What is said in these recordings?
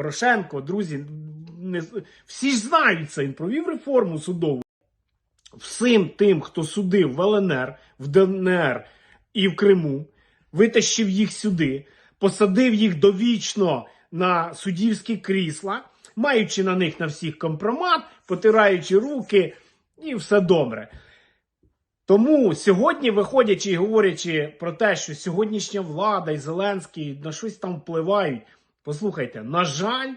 Порошенко, друзі, не, всі ж знають це. Він провів реформу судову. Всім тим, хто судив в ЛНР, в ДНР і в Криму, витащив їх сюди, посадив їх довічно на суддівські крісла, маючи на них на всіх компромат, потираючи руки, і все добре. Тому сьогодні, виходячи і говорячи про те, що сьогоднішня влада і Зеленський на щось там впливають, послухайте, на жаль,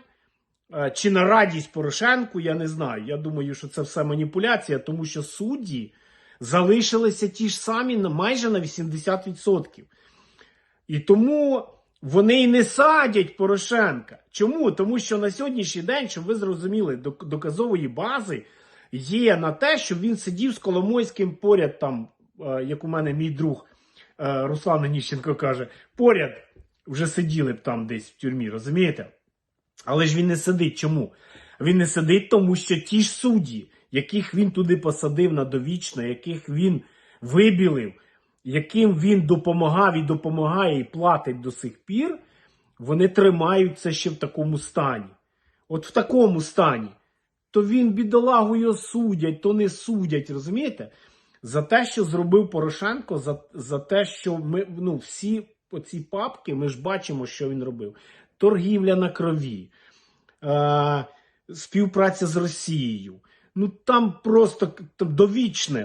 е, чи на радість Порошенку, я не знаю. Я думаю, що це все маніпуляція, тому що судді залишилися ті ж самі майже на 80%. І тому вони і не садять Порошенка. Чому? Тому що на сьогоднішній день, щоб ви зрозуміли, док- доказової бази є на те, щоб він сидів з Коломойським поряд, там, е, як у мене мій друг е, Руслан Оніщенко каже, поряд вже сиділи б там десь в тюрмі, розумієте? Але ж він не сидить. Чому? Він не сидить, тому що ті ж судді, яких він туди посадив на довічно, яких він вибілив, яким він допомагав і допомагає і платить до сих пір, вони тримаються ще в такому стані. От в такому стані. То він бідолагу його судять, то не судять, розумієте? За те, що зробив Порошенко, за, за те, що ми ну, всі оці папки, ми ж бачимо, що він робив. Торгівля на крові, е, співпраця з Росією. Ну там просто там довічне.